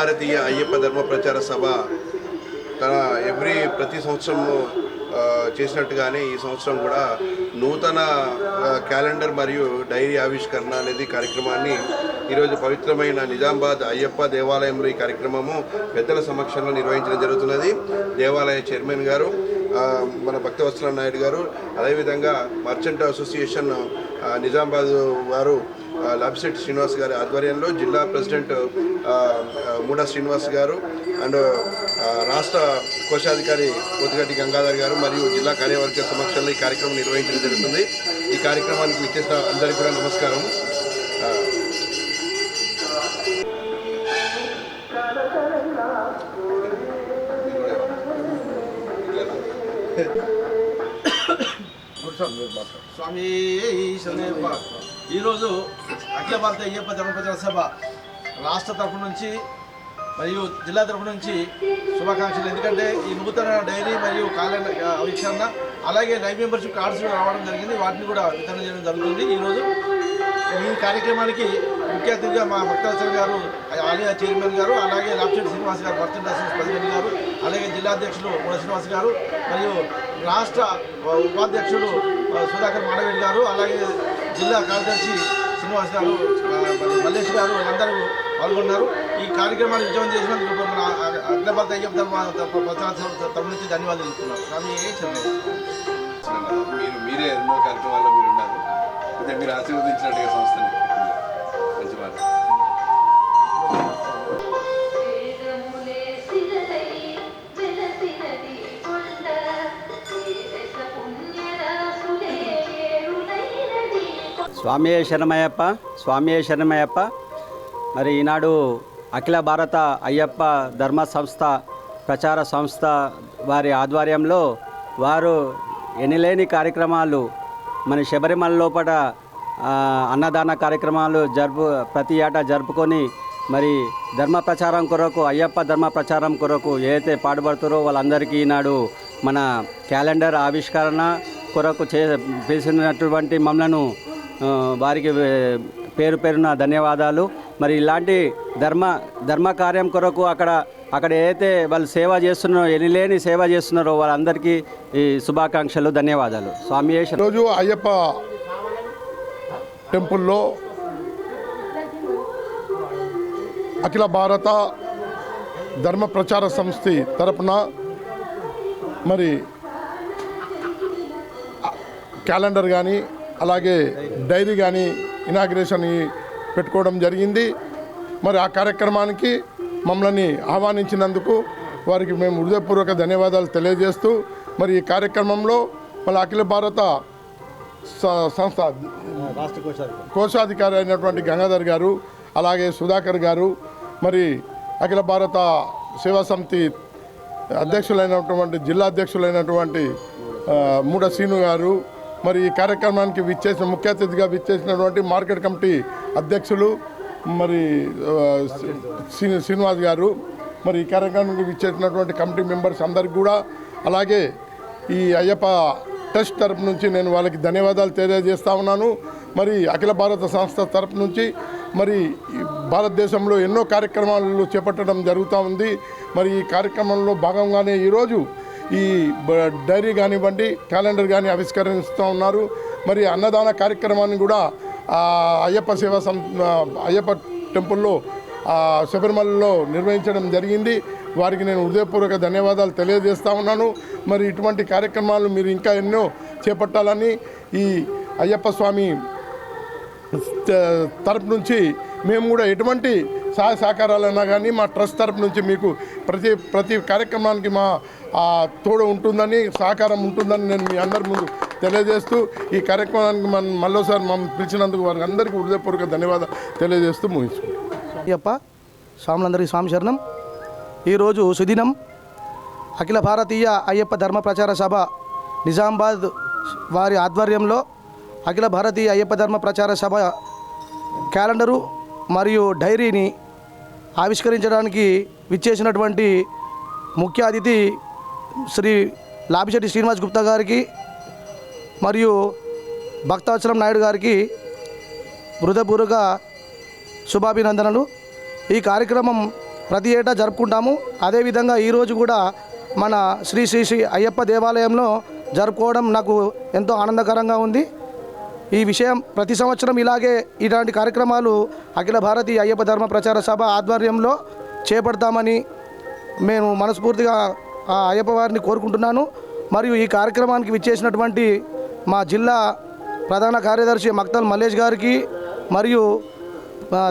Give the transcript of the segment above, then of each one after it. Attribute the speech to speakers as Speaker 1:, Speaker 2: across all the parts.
Speaker 1: భారతీయ అయ్యప్ప ధర్మ ప్రచార సభ తన ఎవ్రీ ప్రతి సంవత్సరం చేసినట్టుగానే ఈ సంవత్సరం కూడా నూతన క్యాలెండర్ మరియు డైరీ ఆవిష్కరణ అనేది కార్యక్రమాన్ని ఈరోజు పవిత్రమైన నిజామాబాద్ అయ్యప్ప దేవాలయంలో ఈ కార్యక్రమము పెద్దల సమక్షంలో నిర్వహించడం జరుగుతున్నది. దేవాలయ చైర్మన్ గారు మన భక్తవత్సల నాయుడు గారు అదేవిధంగా మర్చెంట్ అసోసియేషన్ నిజామాబాద్ వారు ఆ, శ్రీనివాస్ గారి ఆధ్వర్యంలో జిల్లా ప్రెసిడెంట్ మూడా శ్రీనివాస్ గారు అండ్ రాష్ట్ర కోశాధికారి పోతిగడ్డి గంగాధర్ గారు మరియు జిల్లా కార్యవర్గ సమక్షంలో ఈ కార్యక్రమం నిర్వహించడం జరుగుతుంది. ఈ కార్యక్రమానికి విచ్చేసిన అందరికీ కూడా నమస్కారం.
Speaker 2: స్వామి స్వామి ఈరోజు అఖిల భారత అయ్యప్ప ధర్మప్రచార సభ రాష్ట్ర తరఫు నుంచి మరియు జిల్లా తరఫు నుంచి శుభాకాంక్షలు. ఎందుకంటే ఈ నూతన డైరీ మరియు క్యాలెండర్ ఆవిష్కరణ అలాగే లైవ్ మెంబర్షిప్ కార్డ్స్ కూడా రావడం జరిగింది. వాటిని కూడా వితరణ చేయడం జరుగుతుంది ఈరోజు. ఈ కార్యక్రమానికి ముఖ్య అతిథిగా మా భక్తాచార్య గారు ఆలయ చైర్మన్ గారు అలాగే లాప్చెట్టి శ్రీనివాస్ గారు మర్చెంట్ అసోసియేషన్ ప్రెసిడెంట్ గారు అలాగే జిల్లా అధ్యక్షులు మూల శ్రీనివాస్ గారు మరియు రాష్ట్ర ఉపాధ్యక్షుడు సుధాకర్ మాడవేడి గారు అలాగే జిల్లా కార్యదర్శి శ్రీనివాస్ గారు ఆ, మల్లేష్ గారు అందరూ పాల్గొన్నారు. ఈ కార్యక్రమాన్ని విజయం చేసినందుకు మన అగ్రభర్త అయ్యప్ప ధర్మ ప్రచార తరఫు నుంచి ధన్యవాదాలు తెలుపుతున్నాను స్వామి
Speaker 1: మీరు మీరే ఎన్నో కార్యక్రమాల్లో మీరు ఉన్నారు. అంటే మీరు ఆశీర్వదించినట్టుగా సంస్థని మంచి మాట.
Speaker 3: స్వామి శరణమయ్యప్ప స్వామి శరణమయ్యప్ప. మరి ఈనాడు అఖిల భారత అయ్యప్ప ధర్మ సంస్థ ప్రచార సంస్థ వారి ఆధ్వర్యంలో వారు ఎనిలేని కార్యక్రమాలు మన శబరిమల లోపల అన్నదాన కార్యక్రమాలు జరుపు ప్రతి ఏటా జరుపుకొని మరి ధర్మ ప్రచారం కొరకు అయ్యప్ప ధర్మ ప్రచారం కొరకు ఏదైతే పాటుపడుతారో వాళ్ళందరికీ ఈనాడు మన క్యాలెండర్ ఆవిష్కరణ కొరకు చే పిలిచినటువంటి మమ్మలను వారికి పేరు పేరున ధన్యవాదాలు. మరి ఇలాంటి ధర్మ ధర్మ కార్యం కొరకు అక్కడ అక్కడ ఏదైతే వాళ్ళు సేవ చేస్తున్నారో ఎనిలేని సేవ చేస్తున్నారో వాళ్ళందరికీ ఈ శుభాకాంక్షలు ధన్యవాదాలు. స్వామి
Speaker 4: రోజు అయ్యప్ప టెంపుల్లో అఖిల భారత ధర్మ ప్రచార సంస్థ తరపున మరి క్యాలెండర్ కానీ అలాగే డైరీ కానీ ఇనాగ్రేషన్ పెట్టుకోవడం జరిగింది. మరి ఆ కార్యక్రమానికి మమ్మల్ని ఆహ్వానించినందుకు వారికి మేము హృదయపూర్వక ధన్యవాదాలు తెలియజేస్తూ మరి ఈ కార్యక్రమంలో మళ్ళీ అఖిల భారత సంస్థ కోశాధికారి అయినటువంటి గంగాధర్ గారు అలాగే సుధాకర్ గారు మరి అఖిల భారత సేవా సమితి అధ్యక్షులైనటువంటి జిల్లా అధ్యక్షులైనటువంటి మూడ శ్రీను గారు మరి ఈ కార్యక్రమానికి విచ్చేసిన ముఖ్య అతిథిగా విచ్చేసినటువంటి మార్కెట్ కమిటీ అధ్యక్షులు మరి శ్రీనివాస్ గారు మరి ఈ కార్యక్రమానికి విచ్చేసినటువంటి కమిటీ మెంబర్స్ అందరికి కూడా అలాగే ఈ అయ్యప్ప ట్రస్ట్ తరపు నుంచి నేను వాళ్ళకి ధన్యవాదాలు తెలియజేస్తా ఉన్నాను. మరి అఖిల భారత సంస్థ తరపు నుంచి మరి ఈ భారతదేశంలో ఎన్నో కార్యక్రమాలు చేపట్టడం జరుగుతూ ఉంది. మరి ఈ కార్యక్రమంలో భాగంగానే ఈరోజు ఈ బ- డైరీ కానివ్వండి క్యాలెండర్ కానీ ఆవిష్కరిస్తూ ఉన్నారు. మరి అన్నదాన కార్యక్రమాన్ని కూడా అయ్యప్ప సేవా సం అయ్యప్ప టెంపుల్లో శబరిమలలో నిర్వహించడం జరిగింది. వారికి నేను హృదయపూర్వక ధన్యవాదాలు తెలియజేస్తా ఉన్నాను. మరి ఇటువంటి కార్యక్రమాలు మీరు ఇంకా ఎన్నో చేపట్టాలని ఈ అయ్యప్ప స్వామి తరపు నుంచి మేము కూడా ఎటువంటి సహాయ సహకారాలైనా కానీ మా ట్రస్ట్ తరపు నుంచి మీకు ప్రతి ప్రతి కార్యక్రమానికి మా తోడు ఉంటుందని సహకారం ఉంటుందని నేను మీ అందరి ముందు తెలియజేస్తూ ఈ కార్యక్రమానికి మన మళ్ళీసారి మమ్మల్ని పిలిచినందుకు వారికి అందరికీ హృదయపూర్వక ధన్యవాదాలు తెలియజేస్తూ ముగించుకుంటాం
Speaker 5: అయ్యప్ప స్వాములందరికీ స్వామి శరణం. ఈరోజు సుదినం. అఖిల భారతీయ అయ్యప్ప ధర్మ ప్రచార సభ నిజామాబాద్ వారి ఆధ్వర్యంలో అఖిల భారతీయ అయ్యప్ప ధర్మ ప్రచార సభ క్యాలెండరు మరియు డైరీని ఆవిష్కరించడానికి విచ్చేసినటువంటి ముఖ్య అతిథి శ్రీ లాభిశెట్టి శ్రీనివాస్ గుప్తా గారికి మరియు భక్తవత్సలం నాయుడు గారికి హృదయపూర్వక శుభాభినందనలు. ఈ కార్యక్రమం ప్రతి ఏటా జరుపుకుంటాము. అదేవిధంగా ఈరోజు కూడా మన శ్రీ శ్రీ శ్రీ అయ్యప్ప దేవాలయంలో జరుపుకోవడం నాకు ఎంతో ఆనందకరంగా ఉంది. ఈ విషయం ప్రతి సంవత్సరం ఇలాగే ఇలాంటి కార్యక్రమాలు అఖిల భారతీయ అయ్యప్ప ధర్మ ప్రచార సభ ఆధ్వర్యంలో చేపడతామని మేము మనస్ఫూర్తిగా ఆ అయ్యప్ప వారిని కోరుకుంటున్నాను. మరియు ఈ కార్యక్రమానికి విచ్చేసినటువంటి మా జిల్లా ప్రధాన కార్యదర్శి మక్తల్ మల్లేష్ గారికి మరియు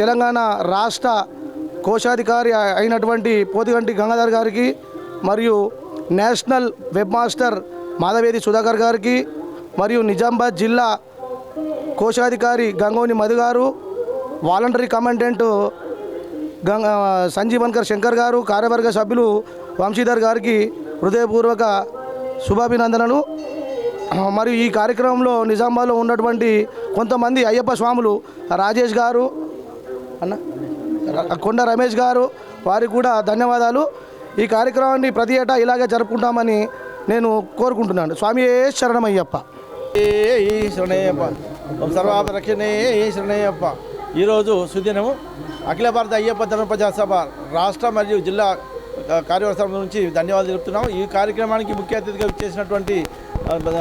Speaker 5: తెలంగాణ రాష్ట్ర కోశాధికారి అయినటువంటి పోతిగంటి గంగాధర్ గారికి మరియు national web master Madhavedi Sudhakar గారికి మరియు నిజామాబాద్ జిల్లా కోశాధికారి గంగోని మధు గారు వాలంటరీ కమాండెంట్ గంగ సంజీవన్కర్ శంకర్ గారు కార్యవర్గ సభ్యులు వంశీధర్ గారికి హృదయపూర్వక శుభాభినందనలు. మరియు ఈ కార్యక్రమంలో నిజామాబాద్లో ఉన్నటువంటి కొంతమంది అయ్యప్ప స్వాములు రాజేష్ గారు అన్న కొండ రమేష్ గారు వారికి కూడా ధన్యవాదాలు. ఈ కార్యక్రమాన్ని ప్రతి ఏటా ఇలాగే జరుపుకుంటామని నేను కోరుకుంటున్నాను. స్వామి శరణమయ్యప్ప.
Speaker 2: ఏ శరణయ్యప్ప సర్వాపరక్షణే శరణయ్యప్ప ఈరోజు సుదినము అఖిల భారత అయ్యప్ప ధర్మ ప్రజాసభ రాష్ట్ర మరియు జిల్లా కార్యవర్గం నుంచి ధన్యవాదాలు చెప్తున్నాం ఈ కార్యక్రమానికి ముఖ్య అతిథిగా చేసినటువంటి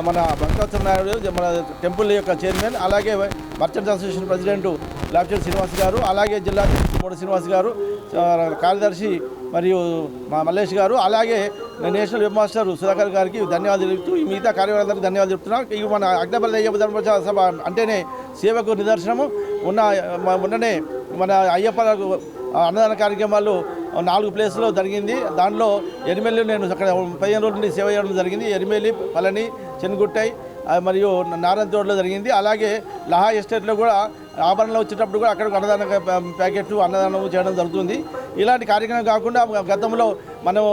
Speaker 2: మన భక్తోత్సవ నాయుడు మన టెంపుల్ యొక్క చైర్మన్ అలాగే merchant association president Lapchar Srinivas గారు అలాగే జిల్లా మూడు శ్రీనివాస్ గారు కార్యదర్శి మరియు మా మల్లేష్ గారు అలాగే నేషనల్ వెబ్ మాస్టర్ సుధాకర్ గారికి ధన్యవాదాలు చెప్తూ ఈ మిగతా కార్యవర్గానికి ధన్యవాదాలు చెప్తున్నాను. ఇవి మన అగ్నపల్లి అయ్యప్ప ధర్మ సభ అంటేనే సేవకు నిదర్శనము. ఉన్న ఉన్ననే మొన్ననే మన అయ్యప్ప అన్నదాన కార్యక్రమాలు నాలుగు ప్లేస్లో జరిగింది. దానిలో ఎరిమెల్లి నేను అక్కడ పదిహేను రోజుల నుండి సేవ చేయడం జరిగింది. ఎరిమెల్లి పళని చెన్గుట్టై మరియు నారాయణతోటలో జరిగింది. అలాగే లహా ఎస్టేట్లో కూడా ఆభరణలో వచ్చేటప్పుడు కూడా అక్కడ అన్నదాన ప్యాకెట్లు అన్నదానం చేయడం జరుగుతుంది. ఇలాంటి కార్యక్రమం కాకుండా గతంలో మనము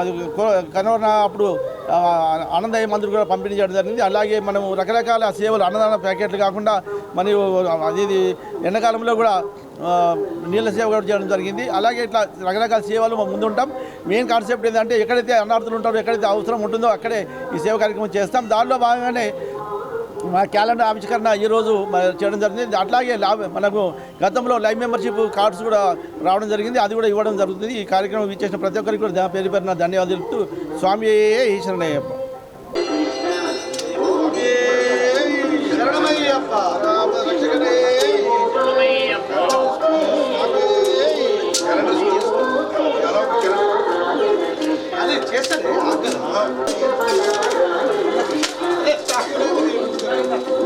Speaker 2: అది కరోనా అప్పుడు అన్నదయ మందులు కూడా పంపిణీ చేయడం జరిగింది. అలాగే మనం రకరకాల సేవలు అన్నదాన ప్యాకెట్లు కాకుండా మరియు అది ఇది ఎండాకాలంలో కూడా నీళ్ళ సేవ కూడా చేయడం జరిగింది. అలాగే ఇట్లా రకరకాల సేవలు ముందుంటాం. మెయిన్ కాన్సెప్ట్ ఏంటంటే ఎక్కడైతే అన్నార్థులు ఉంటారో ఎక్కడైతే అవసరం ఉంటుందో అక్కడే ఈ సేవ కార్యక్రమం చేస్తాం. దానిలో భాగంగానే మా క్యాలెండర్ ఆవిష్కరణ ఈరోజు చేయడం జరిగింది. అట్లాగే మనకు గతంలో లైవ్ మెంబర్షిప్ కార్డ్స్ కూడా రావడం జరిగింది. అది కూడా ఇవ్వడం జరుగుతుంది. ఈ కార్యక్రమం ఇచ్చేసిన ప్రతి ఒక్కరికి కూడా పేరు పేరున ధన్యవాదాలు తెలుపుతూ స్వామి ఈశ్వరనయ్యప్ప.
Speaker 4: ఇవి
Speaker 5: Thank
Speaker 4: you.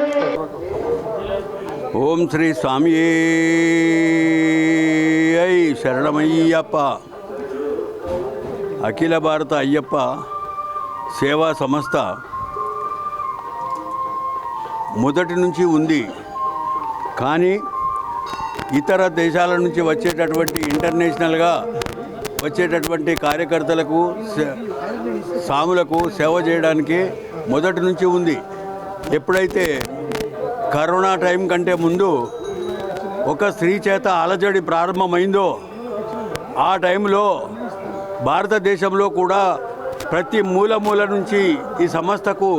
Speaker 6: ఓం శ్రీ స్వామి శరణమయ్యప్ప. అఖిల భారత అయ్యప్ప సేవా సంస్థ మొదటి నుంచి ఉంది. కానీ ఇతర దేశాల నుంచి వచ్చేటటువంటి ఇంటర్నేషనల్గా వచ్చేటటువంటి కార్యకర్తలకు సాములకు సేవ చేయడానికి మొదటి నుంచి ఉంది. ఎప్పుడైతే కరోనా టైం కంటే ముందు ఒక స్త్రీ చేత అలజడి ప్రారంభమైందో ఆ టైంలో భారతదేశంలో కూడా ప్రతి మూల మూల నుంచి ఈ సంస్థకు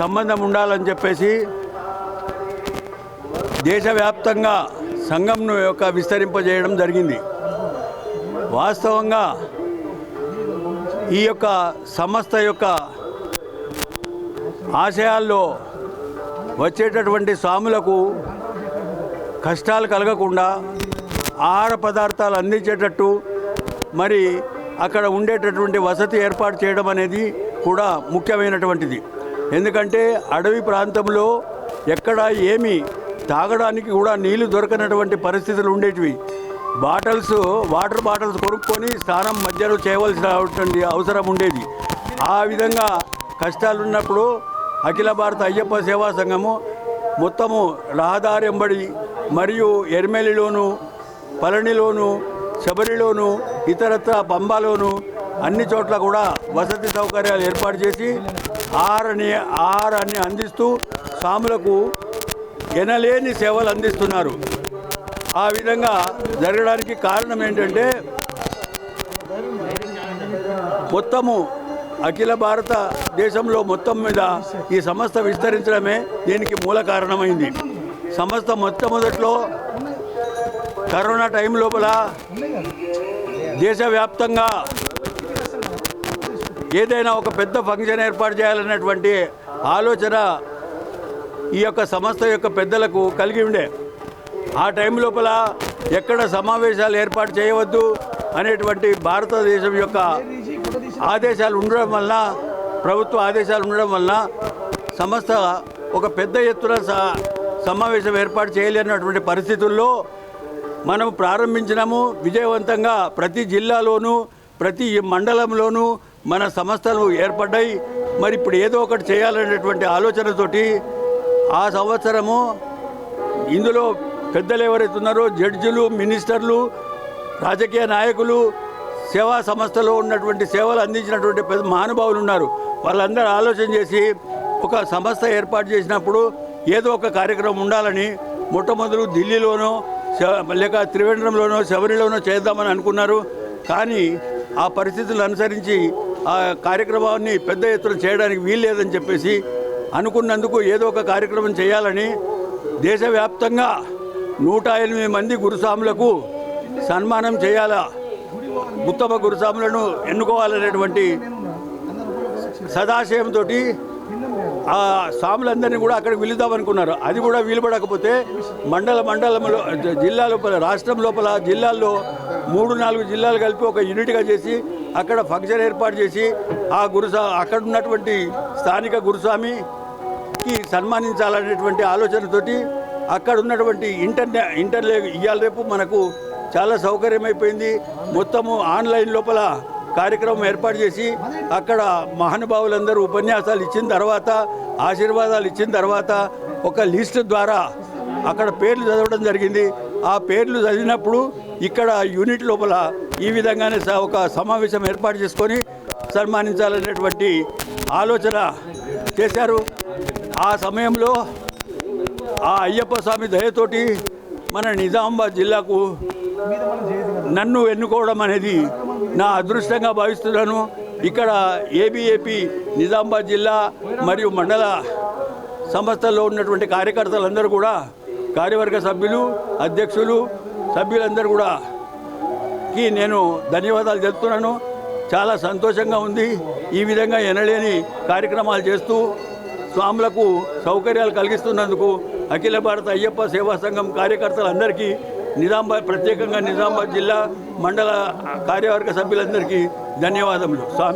Speaker 6: సంబంధం ఉండాలని చెప్పేసి దేశవ్యాప్తంగా సంఘంను యొక్క విస్తరింపజేయడం జరిగింది. వాస్తవంగా ఈ యొక్క సంస్థ యొక్క ఆశయాల్లో వచ్చేటటువంటి స్వాములకు కష్టాలు కలగకుండా ఆహార పదార్థాలు అందించేటట్టు మరి అక్కడ ఉండేటటువంటి వసతి ఏర్పాటు చేయడం అనేది కూడా ముఖ్యమైనటువంటిది. ఎందుకంటే అడవి ప్రాంతంలో ఎక్కడ ఏమి తాగడానికి కూడా నీళ్ళు దొరకనటువంటి పరిస్థితులు ఉండేటివి. బాటిల్స్ వాటర్ బాటిల్స్ కొనుక్కొని స్నానం మధ్యలో చేయవలసిన అవసరం ఉండేది. ఆ విధంగా కష్టాలు ఉన్నప్పుడు అఖిల భారత అయ్యప్ప సేవా సంఘము మొత్తము రహదారి ఎంబడి మరియు ఎర్మెలిలోను పళనిలోను శబరిలోను ఇతరత్ర పంబాలోను అన్ని చోట్ల కూడా వసతి సౌకర్యాలు ఏర్పాటు చేసి ఆహారాన్ని ఆహారాన్ని అందిస్తూ సాములకు ఎనలేని సేవలు అందిస్తున్నారు. ఆ విధంగా జరగడానికి కారణం ఏంటంటే మొత్తము అఖిల భారత దేశంలో మొత్తం మీద ఈ సంస్థ విస్తరించడమే దీనికి మూల కారణమైంది. సంస్థ మొట్టమొదట్లో కరోనా టైం లోపల దేశవ్యాప్తంగా ఏదైనా ఒక పెద్ద ఫంక్షన్ ఏర్పాటు చేయాలన్నటువంటి ఆలోచన ఈ యొక్క సంస్థ యొక్క పెద్దలకు కలిగి ఉండే. ఆ టైం లోపల ఎక్కడ సమావేశాలు ఏర్పాటు చేయవద్దు అనేటువంటి భారతదేశం యొక్క ఆదేశాలు ఉండడం వల్ల ప్రభుత్వ ఆదేశాలు ఉండడం వల్ల సంస్థ ఒక పెద్ద ఎత్తున స- సమావేశం ఏర్పాటు చేయలేనటువంటి పరిస్థితుల్లో మనం ప్రారంభించినాము. విజయవంతంగా ప్రతి జిల్లాలోనూ ప్రతి మండలంలోనూ మన సంస్థలు ఏర్పడ్డాయి. మరి ఇప్పుడు ఏదో ఒకటి చేయాలనేటువంటి ఆలోచనతోటి ఆ సంవత్సరము ఇందులో పెద్దలు ఎవరైతే ఉన్నారో జడ్జిలు మినిస్టర్లు రాజకీయ నాయకులు సేవా సంస్థలో ఉన్నటువంటి సేవలు అందించినటువంటి పెద్ద మహానుభావులు ఉన్నారు. వాళ్ళందరూ ఆలోచన చేసి ఒక సంస్థ ఏర్పాటు చేసినప్పుడు ఏదో ఒక కార్యక్రమం ఉండాలని మొట్టమొదలు ఢిల్లీలోనో లేక త్రివేంద్రంలోనో శబరిలోనో చేద్దామని అనుకున్నారు. కానీ ఆ పరిస్థితులు అనుసరించి ఆ కార్యక్రమాన్ని పెద్ద ఎత్తున చేయడానికి వీల్లేదని చెప్పేసి అనుకున్నందుకు ఏదో ఒక కార్యక్రమం చేయాలని దేశవ్యాప్తంగా నూట ఎనిమిది మంది గురుస్వాములకు సన్మానం చేయాలా ఉత్తమ గురుస్వాములను ఎన్నుకోవాలనేటువంటి సదాశయంతో ఆ స్వాములందరినీ కూడా అక్కడికి వెళుదామనుకున్నారు అనుకున్నారు. అది కూడా వీలుపడకపోతే మండల మండలంలో జిల్లా లోపల రాష్ట్రం లోపల జిల్లాల్లో మూడు నాలుగు జిల్లాలు కలిపి ఒక యూనిట్గా చేసి అక్కడ ఫంక్షన్ ఏర్పాటు చేసి ఆ గురుసా అక్కడ ఉన్నటువంటి స్థానిక గురుస్వామికి సన్మానించాలనేటువంటి ఆలోచనతోటి అక్కడ ఉన్నటువంటి ఇంటర్నే ఇంటర్లే ఇవాళ రేపు మనకు చాలా సౌకర్యమైపోయింది. మొత్తము ఆన్లైన్ లోపల కార్యక్రమం ఏర్పాటు చేసి అక్కడ మహానుభావులందరూ ఉపన్యాసాలు ఇచ్చిన తర్వాత ఆశీర్వాదాలు ఇచ్చిన తర్వాత ఒక లిస్ట్ ద్వారా అక్కడ పేర్లు చదవడం జరిగింది. ఆ పేర్లు చదివినప్పుడు ఇక్కడ యూనిట్ లోపల ఈ విధంగానే స- ఒక సమావేశం ఏర్పాటు చేసుకొని సన్మానించాలనేటువంటి ఆలోచన చేశారు. ఆ సమయంలో ఆ అయ్యప్ప స్వామి దయతోటి మన నిజామాబాద్ జిల్లాకు నన్ను ఎన్నుకోవడం అనేది నా అదృష్టంగా భావిస్తున్నాను. ఇక్కడ ఏబిఏపి నిజామాబాద్ జిల్లా మరియు మండల సంస్థల్లో ఉన్నటువంటి కార్యకర్తలందరూ కూడా కార్యవర్గ సభ్యులు అధ్యక్షులు సభ్యులందరూ కూడా కి నేను ధన్యవాదాలు చెప్తున్నాను చాలా సంతోషంగా ఉంది. ఈ విధంగా ఎనలేని కార్యక్రమాలు చేస్తూ స్వాములకు సౌకర్యాలు కలిగిస్తున్నందుకు అఖిల భారత అయ్యప్ప సేవా సంఘం కార్యకర్తలందరికీ నిజామాబాద్ ప్రత్యేకంగా నిజామాబాద్ జిల్లా మండల కార్యవర్గ సభ్యులందరికీ ధన్యవాదములు. స్వామి